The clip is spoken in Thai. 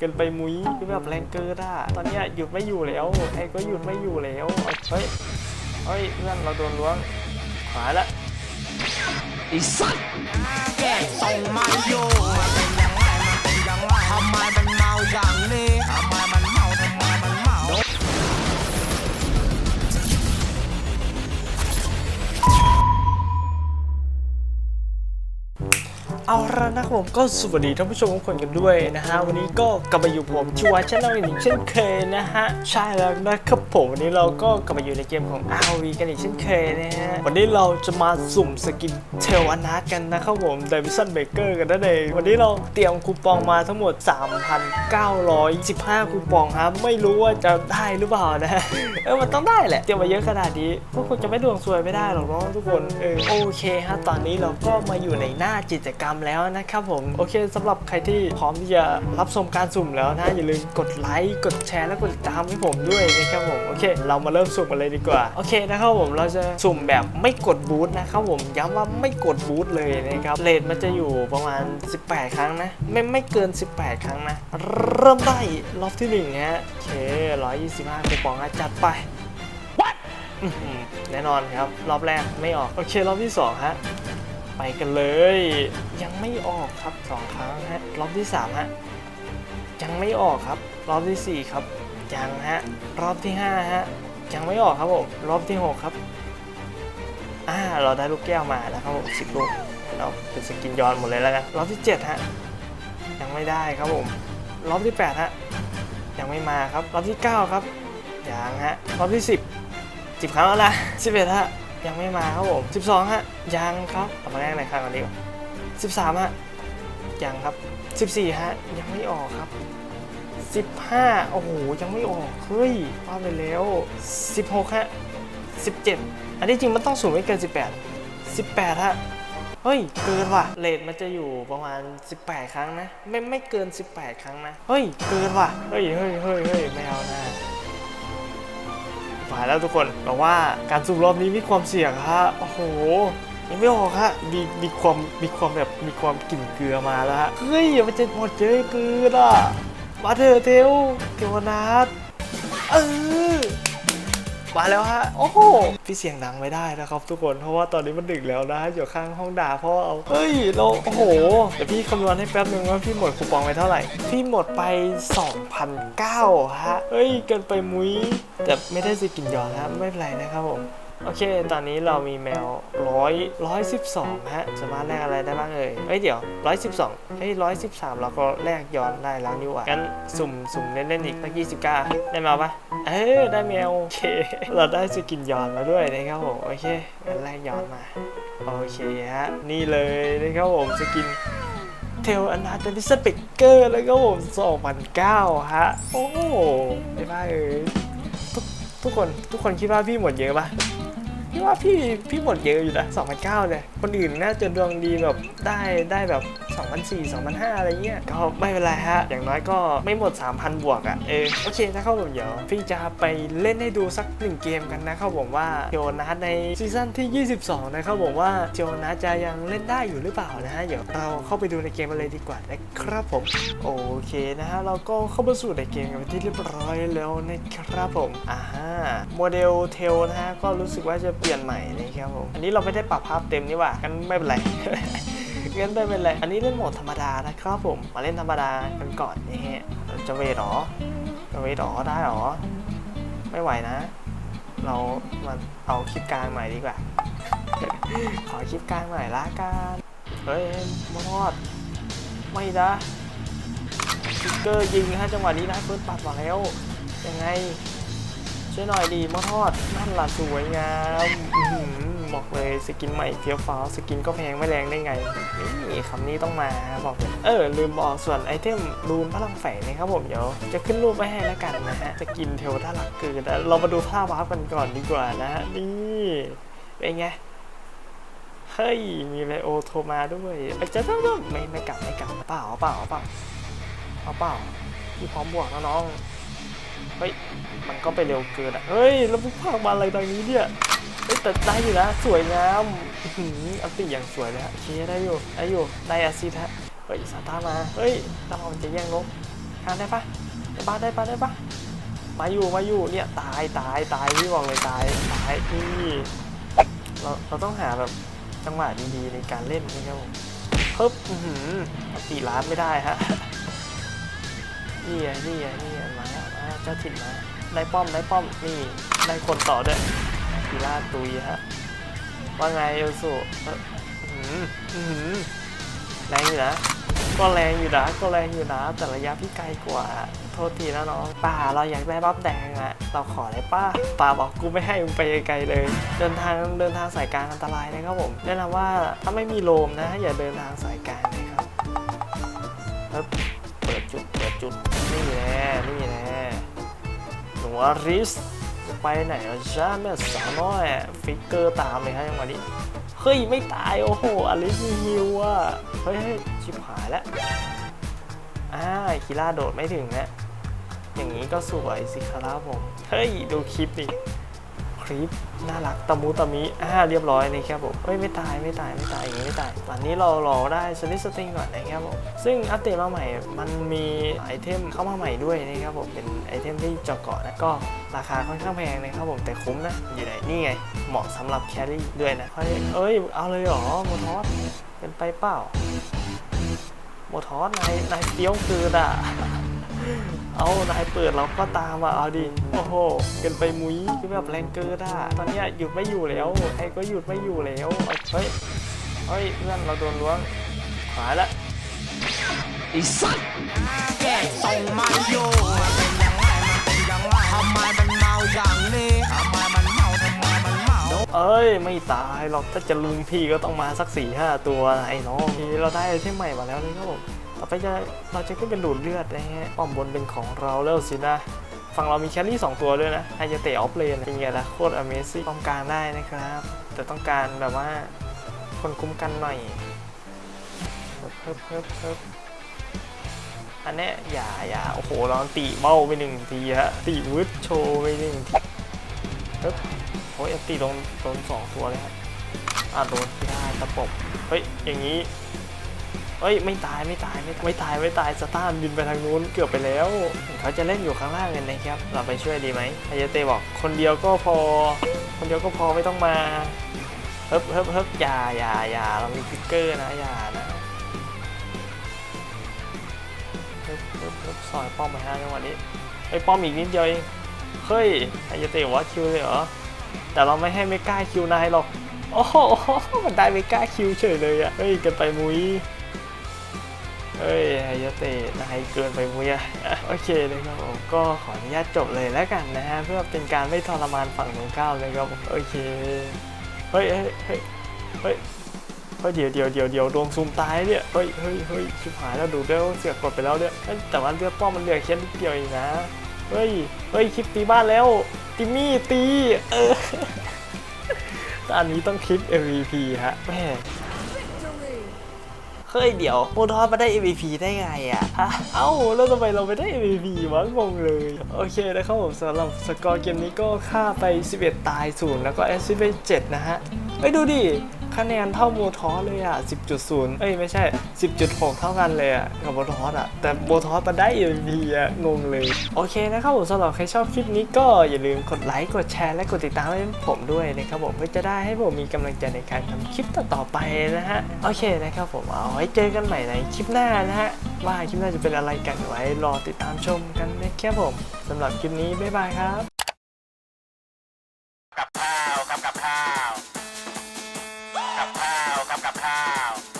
เกินไปมุ้ยคือแบบแรงเกินอะตอนเนี้ยหยุดไม่อยู่แล้วไอ้ก็หยุดไม่อยู่แล้วเฮ้ยเฮ้ยเพื่อนเราโดนล้วงขวาละแกส่งมาอยู่มันเป็นยังไงมันเป็นยังไงทำไมมันเมาอย่างนี้ทำไม เอาละนะครับผมก็สวัสดีท่านผู้ชมทุกคนกันด้วยนะฮะวันนี้ก็กลับมาอยู่ผมชิวาชแนลอีกเช่นเคยนะฮะใช่แล้วนะครับผมวันนี้เราก็กลับมาอยู่ในเกมของ RV กันอีกเช่นเคยนะฮะวันนี้เราจะมาสุ่มสกินเทลอนากันนะครับผมเดวิสันเบเกอร์กันนั่นเองวันนี้เราเตรียมคูปองมาทั้งหมด 3,915คูปองครับไม่รู้ว่าจะได้หรือเปล่านะฮะเออมันต้องได้แหละเตรียมมาเยอะขนาดนี้พวกคุณจะไม่ดวงซวยไม่ได้หรอกเนาะทุกคนเออโอเคฮะตอนนี้เราก็มาอยู่ในหน้ากิจกรรมแล้วนะครับผมโอเคสำหรับใครที่พร้อมที่จะรับชมการสุ่มแล้วนะอย่าลืมกดไลค์กดแชร์และกดติดตามให้ผมด้วยนะครับผมโอเค เรามาเริ่มสุ่มกันเลยดีกว่าโอเคนะครับผมเราจะสุ่มแบบไม่กดบูทนะครับผมย้ำว่าไม่กดบูทเลยนะครับเรทมันจะอยู่ประมาณ 18 ครั้งนะ ไม่ไม่เกิน 18 ครั้งนะ เริ่มได้รอบที่หนึ่งฮะโอเค125คูปองฮะจัดไปอื้อหือแน่นอนครับ รอบแรกไม่ออก โอเค รอบที่สองฮะ ไปกันเลย ยังไม่ออกครับสองครั้งฮะรอบที่สามฮะยังไม่ออกครับ รอบที่สี่ครับยังฮะรอบที่ห้าฮะยังไม่ออกครับผมรอบที่หกครับอ่าเราได้ลูกแก้วมาแล้วครับผมสิบลูกเราเป็นสกินย้อนหมดเลยแล้วกันรอบที่เจ็ดฮะยังไม่ได้ครับผมรอบที่แปดฮะยังไม่มาครับรอบที่เก้าครับยังฮะรอบที่สิบสิบครั้งแล้วนะสิบเอ็ดฮะ ยังไม่มาครับผมสิบสองฮะ ยังครับเอามาแรกในครั้งก่อนดีกว่าสิบสามฮะ ยังครับสิบสี่ฮะ ยังไม่ออกครับสิบห้าโอ้โห ยังไม่ออก เฮ้ยว่าไปแล้วสิบหกฮะสิบเจ็ดอันนี้จริงมันต้องสูงไม่เกินสิบแปดสิบแปดฮะ เฮ้ย เกินว่ะ เลทมันจะอยู่ประมาณ 18 ครั้งนะ ไม่ไม่เกิน 18 ครั้งนะ เฮ้ย เกินว่ะ เฮ้ยเฮ้ยเฮ้ยเฮ้ยไม่เอานะ ฝ่ายแล้วทุกคนแต่ว่าการสุ่มรอบนี้มีความเสี่ยงฮะโอ้โหยังไม่ออกฮะมีมีความมีความแบบมีความกลิ่นเกลือมาแล้วฮะเฮ้ยมันจะหมดเจอเกลือะมาเถอะเทวเทวนาทเออ มาแล้วฮะ โอ้โห พี่เสียงดังไม่ได้นะครับทุกคน เพราะว่าตอนนี้มันดึกแล้วนะอยู่ข้างห้องด่าพ่อเอาเฮ้ยเราโอ้โห เดี๋ยวพี่คำนวณให้แป๊บนึงว่าพี่หมดคูปองไปเท่าไหร่ พี่หมดไป 2,009ฮะ เฮ้ย เกินไปมุ้ย แต่ไม่ได้สิกินยอนนะไม่เป็นไรนะครับผม โอเค ตอนนี้เรามีแมวร้อยร้อยสิบสองฮะ สามารถแลกอะไรได้บ้างเอ่ยเอ้ยเดี๋ยวร้อยสิบสองเฮ้ยร้อยสิบสามเราก็แลกย้อนได้แล้วนี่หว่างั้นสุ่มสุ่มเล่นๆอีกสักยี่สิบเก้าได้มาปะเออได้แมวโอเค เราได้สกินย้อนมาด้วยนะครับผม โอเคงั้นแลกย้อนมา โอเคฮะ นี่เลยนะครับผมสกินเทลอนาเตลิสเปกเกอร์แล้วก็ผม2009 ฮะ โอ้โหไม่บ้าเอ้ยทุกทุกคนทุกคนคิดว่าพี่หมดเยอะปะ พี่ว่าพี่พี่หมดเยอะอยู่นะ2009เนี่ยคนอื่นน่าจะดวงดีแบบได้ได้แบบ 2004 2005 อะไรเงี้ย ก็ไม่เป็นไรฮะ อย่างน้อยก็ไม่หมด 3,000 บวกอะ่ะ เออ โอเคนะครับผมเดี๋ยว พี่จะไปเล่นให้ดูสักหนึ่งเกมกันนะครับผมว่าเทลนัทในซีซั่นที่ 22 นะครับผมว่าเทลนัทจะยังเล่นได้อยู่หรือเปล่านะฮะ เดี๋ยวเราเข้าไปดูในเกมกันเลยดีกว่านะครับผม โอเคนะฮะ เราก็เข้ามาสู่ในเกมกันเป็นที่เรียบร้อยแล้วนะครับผม อ่าฮะโมเดลเทลนะฮะ ก็รู้สึกว่าจะเปลี่ยนใหม่นะครับผมอันนี้เราไม่ได้ปรับภาพเต็มนี่ว่ากันไม่เป็นไรงั้นไม่เป็นไรอันนี้เล่นโหมดธรรมดานะครับผมมาเล่นธรรมดากันก่อนนี่ฮะจะเวทหรอจะเวทหรอได้หรอไม่ไหวนะ เรามาเอาคลิปกลางใหม่ดีกว่า ขอคลิปกลางใหม่ละกันเฮ้ยมอดไม่นะสติ๊กเกอร์ยิงฮะจังหวะนี้นะเฟิร์สปัดมาแล้วยังไง ช่วยหน่อยดีมอทอดนั่นล่ะสวยงามบอกเลยสกินใหม่เฟี้ยวฟ้าสกินก็แพงไม่แรงได้ไงนี่คำนี้ต้องมาบอกเลยเออ ลืมบอกส่วนไอเทมรูนพลังแฝงนะครับผมเดี๋ยวจะขึ้นรูปไว้ให้แล้วกันนะฮะสกินเทลท่ารักเกินเรามาดูท่าวาร์ปกันก่อนดีกว่านะฮะนี่เป็นไงเฮ้ย มีไลโอโทรมาด้วยไอเจะต้องไม่ไม่กลับไม่กลับเปล่าเปล่าเปล่าเอาเปล่า พี่พร้อมบวกแล้วน้อง เฮ้ย มันก็ไปเร็วเกินอะ เฮ้ย แล้วพวกภาคมาอะไรตรงนี้เนี่ย เฮ้ย แต่ได้อยู่นะ สวยงามอื้อหืออันติอย่างสวยเลยฮะโอเคได้อยู่ได้อยู่ ได้อาซิดฮะ เฮ้ยซาตามา เฮ้ยตาเราจะแย่งนกฆ่าได้ปะได้ปะได้ปะได้ปะมาอยู่ มาอยู่ เนี่ย ตาย ตาย ตาย พี่บอกเลยตาย ตายนี่เรา เราต้องหาแบบจังหวะดีๆในการเล่นนะครับผมปึ๊บอื้อหือตีร้านไม่ได้ฮะนี่ไงนี่ไงนี่ไง เจ้าถิ่นมาได้ป้อมได้ป้อมนี่ได้คนต่อด้วยกีฬาตุยฮะว่าไงเอลสุแรงอยู่นะ ก็แรงอยู่นะ ก็แรงอยู่นะ แต่ระยะพี่ไกลกว่า โทษทีนะน้องป่าเราอยากได้บัฟแดงอะเราขอได้ป้าป่าบอกกูไม่ให้มึงไปไกลเลย เดินทางเดินทางสายกลางอันตรายนะครับผมแนะนำว่าถ้าไม่มีโลมนะ อย่าเดินทางสายกลางนะครับครับเปิดจุดเปิดจุดนี่แน่นี่แน่ หนูอริสจะไปไหนอะจ้าแม่สาวน้อยฟิกเกอร์ตามเลยฮะยังวันนี้เฮ้ยไม่ตายโอ้โหอลิสมีฮิวอะเฮ้ยชิบหายแล้วอ่าคิล่าโดดไม่ถึงนะอย่างนี้ก็สวยสิครับผมเฮ้ยดูคลิปดิ คลิปน่ารักตะมูตะมิอ่าเรียบร้อยเลยครับผมเฮ้ยไม่ตายไม่ตายไม่ตายอย่างนี้ไม่ตายตอนนี้เรารอได้สลิสติงก่อนนะครับผมซึ่งอัปเดตมาใหม่มันมีไอเทมเข้ามาใหม่ด้วยนะครับผมเป็นไอเทมที่เจาะเกาะนะก็ราคาค่อนข้างแพงนะครับผมแต่คุ้มนะอยู่ไหนนี่ไงเหมาะสำหรับแครี่ด้วยนะเฮ้ยเอ้ยเอาเลยเหรอโมทอสเป็นไปเปล่าโมทอสนายนายเฟี้ยวเกินอะ เอานายเปิดเราก็ตามอะเอาดิโอ้โหเกินไปมุ้ยคือแบบแรงเกินอะตอนเนี้ยหยุดไม่อยู่แล้วไอ้ก็หยุดไม่อยู่แล้วเฮ้ยเฮ้ยเพื่อนเราโดนล้วงหายละแก่ทรงไม่อยู่มันเป็นยังไงมันเป็นยังไงทำไมมันเมาอย่างนี้ทำไมมันเมาทำไมมันเมาเอ้ยไม่ตายหรอกถ้าจะลุมพี่ก็ต้องมาสักสี่ห้าตัวนะไอ้น้องทีเราได้ไอเทมใหม่มาแล้วนะครับผม ต่อไปจะเราจะขึ้นเป็นดูดเลือดนะฮะป้อมบนเป็นของเราแล้วสินะฝั่งเรามีแครี่สองตัวด้วยนะไฮจะเตะออฟเลนเป็นไงล่ะโคตรอเมซิ่งป้องกันได้นะครับ แต่ต้องการแบบว่าคนคุ้มกันหน่อยเพิ่มเพิ่มเพิ่มเพิ่มอันนี้อย่าอย่าโอ้โหลองตีเบ้าไปหนึ่งทีฮะตีวืดโชว์ไปหนึ่งทีเฮ้ยโอ้ยตีโดนโดนสองตัวเลยครับอะโดนที่ได้ตะปบเฮ้ยอย่างนี้ เอ้ยไม่ตายไม่ตายไม่ตายไม่ตายไม่ตายสตาร์บินไปทางนู้นเกือบไปแล้วเขาจะเล่นอยู่ข้างล่างกันนะครับ เราไปช่วยดีไหมไฮยเตบอกคนเดียวก็พอ คนเดียวก็พอไม่ต้องมาเฮิบเฮิบเฮิบอย่าอย่าอย่าเรามีฟิกเกอร์นะอย่านะเฮิบเฮิบเฮิบซอยป้อมมาฮะจังหวะนี้ไอ้ป้อมอีกนิดเดียวเองเฮ้ยไฮยเตว่าคิวเลยเหรอแต่เราไม่ให้ไม่กล้าคิวนายหรอกโอ้โหมันได้ไม่กล้าคิวเฉยเลยอะเฮ้ยเกันไปมุ้ย เอ้ยไฮยเตะนายเกินไปมุยอะโอเคเลยครับผมก็ขออนุญาตจบเลยแล้วกันนะฮะเพื่อเป็นการไม่ทรมานฝั่งตรงข้ามเลยครับโอเคเฮ้ยเฮ้ยเฮ้ยเฮ้ยเฮ้ยเดี๋ยวเดี๋ยวเดี๋ยวเดี๋ยวดวงซูมตายเนี่ยเฮ้ยเฮ้ยเฮ้ยชิบหายแล้วดูเด้วเสียกดไปแล้วเนี่ยแต่ว่าเลือดป้อมมันเหลือแค่นิดเดียวเองนะเฮ้ยเฮ้ยคลิปตีบ้านแล้วติมี่ตีเออแต่อันนี้ต้องคลิป MVP ฮะแม่ เฮ้ยเดี๋ยวโมทอสมาได้ MVP ได้ไงอะฮะเอ้าแล้วทำไมเราไม่ได้ MVP วะงงเลย โอเคนะครับผมสำหรับสกอร์เกมนี้ก็ฆ่าไป 11 ตาย0แล้วก็แอสซิสต์ไป7นะฮะ ไปดูดิ คะแนนเท่าโมทอสเลยอะ 10.0 เอ้ยไม่ใช่ 10.6 เท่ากันเลยอะกับโมทอสอะ แต่โมทอสมาได้ MVP อะ งงเลย โอเคนะครับผมสำหรับใครชอบคลิปนี้ก็อย่าลืมกดไลค์ กดแชร์ และกดติดตามให้ผมด้วยนะครับผมเพื่อจะได้ให้ผมมีกำลังใจในการทำคลิปต่อๆไปนะฮะ โอเคนะครับผมเอาไว้เจอกันใหม่ในคลิปหน้านะฮะ ว่าคลิปหน้าจะเป็นอะไรกันไว้รอติดตามชมกันนะครับผมสำหรับคลิปนี้บ๊ายบายครับ กับข้าว